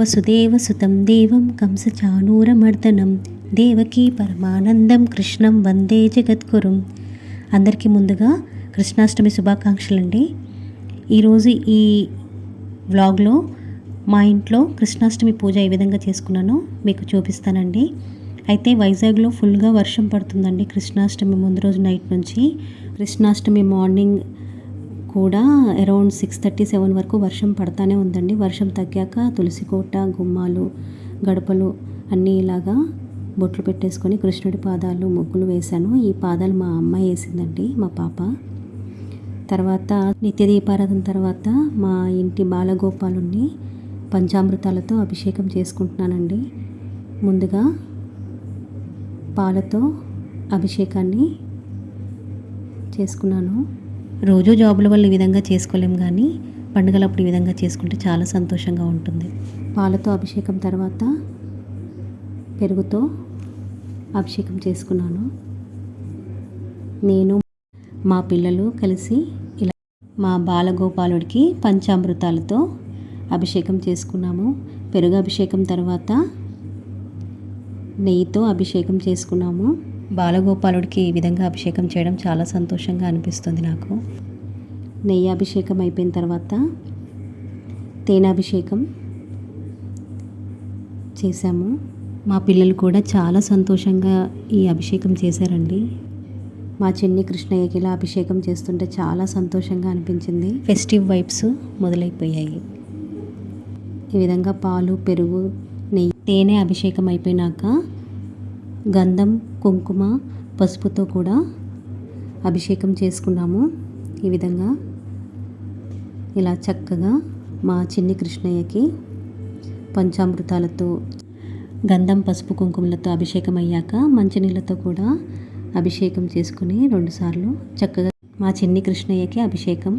వసుదేవసుతం దేవం కంసచానూరమర్దనం దేవకీ పరమానందం కృష్ణం వందే జగద్గురుం. అందరికీ ముందుగా కృష్ణాష్టమి శుభాకాంక్షలు అండి ఈరోజు ఈ వ్లాగ్లో మా ఇంట్లో కృష్ణాష్టమి పూజ ఏ విధంగా చేసుకున్నానో మీకు చూపిస్తానండి. అయితే వైజాగ్లో ఫుల్గా వర్షం పడుతుందండి కృష్ణాష్టమి ముందు రోజు నైట్ నుంచి. కృష్ణాష్టమి మార్నింగ్ కూడా అరౌండ్ సిక్స్ థర్టీ సెవెన్ వరకు వర్షం పడతానే ఉందండి. వర్షం తగ్గాక తులసి కోట గుమ్మాలు గడపలు అన్నీ ఇలాగా బొట్లు పెట్టేసుకొని కృష్ణుడి పాదాలు ముగ్గులు వేశాను. ఈ పాదాలు మా అమ్మాయి వేసిందండి మా పాప. తర్వాత నిత్య దీపారాధన తర్వాత మా ఇంటి బాలగోపాలుని పంచామృతాలతో అభిషేకం చేసుకుంటున్నానండి. ముందుగా పాలతో అభిషేకాన్ని చేసుకున్నాను. రోజు జాబుల వల్ల ఈ విధంగా చేసుకోలేం కానీ పండుగలప్పుడు ఈ విధంగా చేసుకుంటే చాలా సంతోషంగా ఉంటుంది. పాలతో అభిషేకం తర్వాత పెరుగుతో అభిషేకం చేసుకున్నాను. నేను మా పిల్లలు కలిసి ఇలా మా బాలగోపాలుడికి పంచామృతాలతో అభిషేకం చేసుకున్నాము. పెరుగు అభిషేకం తర్వాత నెయ్యితో అభిషేకం చేసుకున్నాము. బాలగోపాలుడికి ఈ విధంగా అభిషేకం చేయడం చాలా సంతోషంగా అనిపిస్తుంది నాకు. నెయ్యి అభిషేకం అయిపోయిన తర్వాత తేనాభిషేకం చేశాము. మా పిల్లలు కూడా చాలా సంతోషంగా ఈ అభిషేకం చేశారండి. మా చిన్ని కృష్ణయ్యకి ఇలా అభిషేకం చేస్తుంటే చాలా సంతోషంగా అనిపించింది. ఫెస్టివ్ వైబ్స్ మొదలైపోయాయి. ఈ విధంగా పాలు పెరుగు నెయ్యి తేనె అభిషేకం అయిపోయినాక గంధం కుంకుమ పసుపుతో కూడా అభిషేకం చేసుకున్నాము. ఈ విధంగా ఇలా చక్కగా మా చిన్ని కృష్ణయ్యకి పంచామృతాలతో గంధం పసుపు కుంకుమలతో అభిషేకం అయ్యాక మంచినీళ్ళతో కూడా అభిషేకం చేసుకుని రెండుసార్లు చక్కగా మా చిన్ని కృష్ణయ్యకి అభిషేకం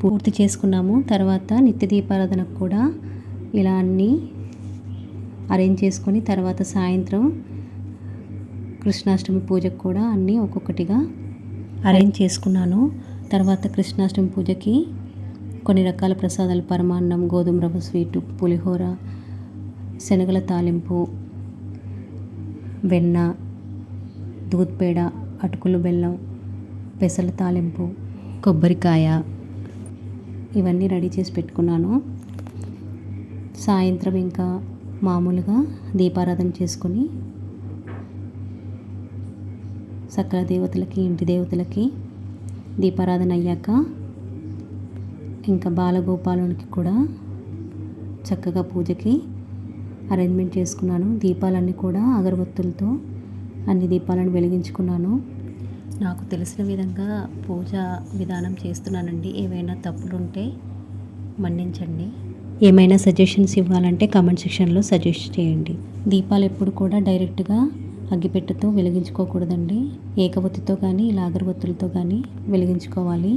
పూర్తి చేసుకున్నాము. తర్వాత నిత్య దీపారాధనకు కూడా ఇలా అన్నీ అరేంజ్ చేసుకొని తర్వాత సాయంత్రం కృష్ణాష్టమి పూజకు కూడా అన్నీ ఒక్కొక్కటిగా అరేంజ్ చేసుకున్నాను. తర్వాత కృష్ణాష్టమి పూజకి కొన్ని రకాల ప్రసాదాలు పరమాన్నం గోధుమ రవ్వ స్వీటు పులిహోర శనగల తాలింపు వెన్న దూద్పేడ అటుకులు బెల్లం పెసల తాలింపు కొబ్బరికాయ ఇవన్నీ రెడీ చేసి పెట్టుకున్నాను. సాయంత్రం ఇంకా మామూలుగా దీపారాధన చేసుకొని సకల దేవతలకి ఇంటి దేవతలకి దీపారాధన అయ్యాక ఇంకా బాలగోపాలునికి కూడా చక్కగా పూజకి అరేంజ్మెంట్ చేసుకున్నాను. దీపాలన్నీ కూడా అగరబత్తులతో అన్ని దీపాలను వెలిగించుకున్నాను. నాకు తెలిసిన విధంగా పూజ విధానం చేస్తున్నానండి. ఏవైనా తప్పులుంటే మన్నించండి. ఏమైనా సజెషన్స్ ఇవ్వాలంటే కామెంట్ సెక్షన్లో సజెస్ట్ చేయండి. దీపాలు ఎప్పుడు కూడా డైరెక్ట్గా అగ్గిపెట్టెతో వెలిగించుకోకూడదండి. ఏకవత్తితో కానీ ఇలా అగరబత్తులతో కానీ వెలిగించుకోవాలి.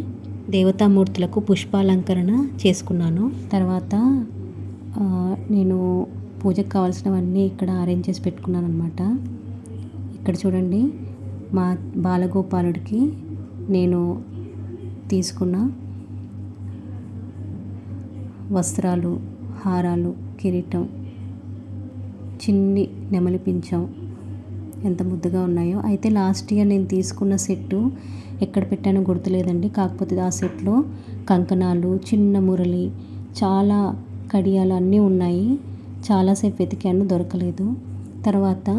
దేవతామూర్తులకు పుష్పాలంకరణ చేసుకున్నాను. తర్వాత నేను పూజకు కావాల్సినవన్నీ ఇక్కడ అరేంజ్ చేసి పెట్టుకున్నాను అనమాట ఇక్కడ చూడండి మా బాలగోపాలుడికి నేను తీసుకున్న వస్త్రాలు హారాలు కిరీటం చిన్ని నెమలి పింఛం ఎంత ముద్దుగా ఉన్నాయో. అయితే లాస్ట్ ఇయర్ నేను తీసుకున్న సెట్టు ఎక్కడ పెట్టానో గుర్తులేదండి. కాకపోతే ఆ సెట్లో కంకణాలు చిన్న మురళి చాలా కడియాలు అన్నీ ఉన్నాయి. చాలాసేపు వెతికాను దొరకలేదు. తర్వాత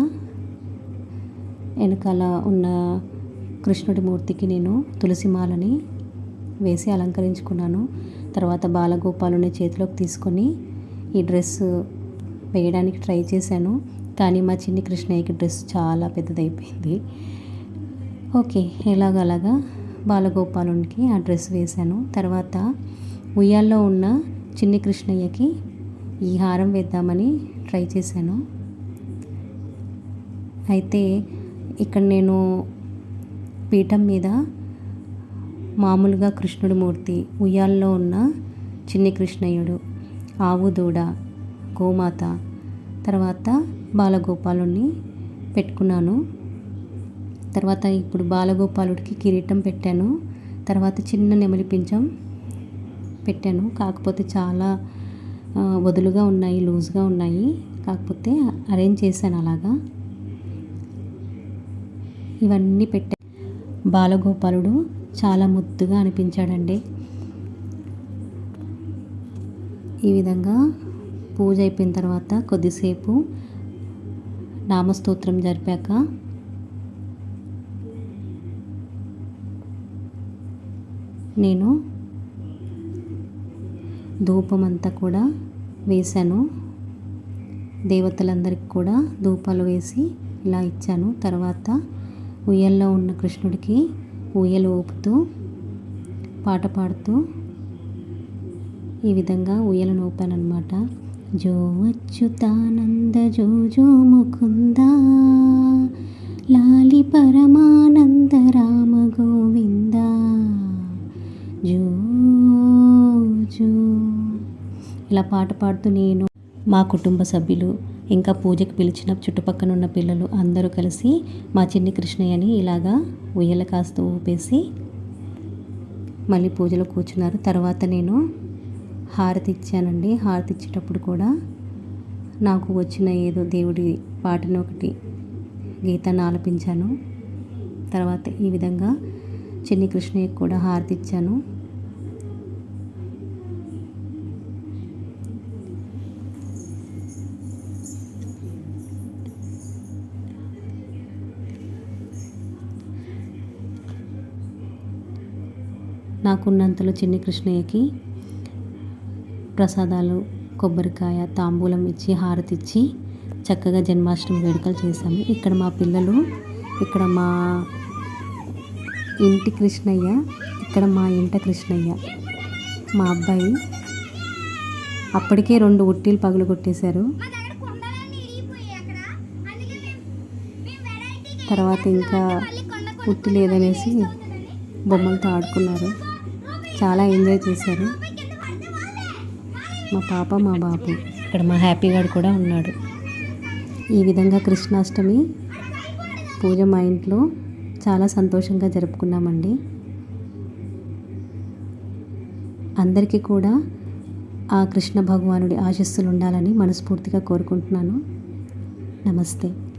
వెనకాల ఉన్న కృష్ణుడి మూర్తికి నేను తులసిమాలని వేసి అలంకరించుకున్నాను. తర్వాత బాలగోపాలుని చేతిలోకి తీసుకొని ఈ డ్రెస్ వేయడానికి ట్రై చేశాను. కానీ మా చిన్ని కృష్ణయ్యకి డ్రెస్ చాలా పెద్దదైపోయింది. ఓకే ఎలాగలాగా బాలగోపాలునికి ఆ డ్రెస్ వేశాను. తర్వాత ఉయ్యాల్లో ఉన్న చిన్ని కృష్ణయ్యకి ఈ హారం వేద్దామని ట్రై చేశాను. అయితే ఇక్కడ నేను పీఠం మీద మామూలుగా కృష్ణుడి మూర్తి ఉయ్యాల్లో ఉన్న చిన్ని కృష్ణయ్యుడు ఆవు దూడ గోమాత. తర్వాత బాలగోపాలుడిని పెట్టుకున్నాను. తర్వాత ఇప్పుడు బాలగోపాలుడికి కిరీటం పెట్టాను. తర్వాత చిన్న నెమలి పింఛం పెట్టాను. కాకపోతే చాలా వదులుగా ఉన్నాయి లూజ్గా ఉన్నాయి. కాకపోతే అరేంజ్ చేశాను అలాగా. ఇవన్నీ పెట్టా. బాలగోపాలుడు చాలా ముద్దుగా అనిపించాడండి. ఈ విధంగా పూజ అయిపోయిన తర్వాత కొద్దిసేపు నామస్తోత్రం జరిపాక నేను ధూపం అంతా కూడా వేశాను. దేవతలందరికీ కూడా ధూపాలు వేసి ఇలా ఇచ్చాను. తర్వాత ఉయ్యల్లో ఉన్న కృష్ణుడికి ఉయ్యలు ఊపుతూ పాట పాడుతూ ఈ విధంగా ఉయ్యలను ఊపానమాట జో అచ్యుతానంద జో జో ముకుంద లాలి పరమానంద రామ గోవింద జో జో. ఇలా పాట పాడుతూ నేను మా కుటుంబ సభ్యులు ఇంకా పూజకు పిలిచిన చుట్టుపక్కన ఉన్న పిల్లలు అందరూ కలిసి మా చిన్ని కృష్ణయ్యని ఇలాగా ఉయ్యల కాస్త ఊపేసి మళ్ళీ పూజలో కూర్చున్నారు. తర్వాత నేను హారతి ఇచ్చానండి. హారతి ఇచ్చేటప్పుడు కూడా నాకు వచ్చిన ఏదో దేవుడి పాటను ఒకటి గీతాన్ని ఆలపించాను. తర్వాత ఈ విధంగా చిన్ని కృష్ణయ్యకి కూడా హారతి ఇచ్చాను. నాకున్నంతలో చిన్ని కృష్ణయ్యకి ప్రసాదాలు కొబ్బరికాయ తాంబూలం ఇచ్చి హారతి ఇచ్చి చక్కగా జన్మాష్టమి వేడుకలు చేశాము. ఇక్కడ మా పిల్లలు ఇక్కడ మా ఇంటి కృష్ణయ్య ఇక్కడ మా ఇంట కృష్ణయ్య మా అబ్బాయి అప్పటికే రెండు ఉట్టీలు పగులు కొట్టేశారు. తర్వాత ఇంకా ఉట్టి లేదనేసి బొమ్మలతో ఆడుకున్నారు. చాలా ఎంజాయ్ చేశారు. మా పాప మా బాబు. ఇక్కడ మా హ్యాపీ గారు కూడా ఉన్నాడు. ఈ విధంగా కృష్ణాష్టమి పూజ మా ఇంట్లో చాలా సంతోషంగా జరుపుకున్నామండి. అందరికీ కూడా ఆ కృష్ణ భగవానుడి ఆశస్సులు ఉండాలని మనస్ఫూర్తిగా కోరుకుంటున్నాను. నమస్తే.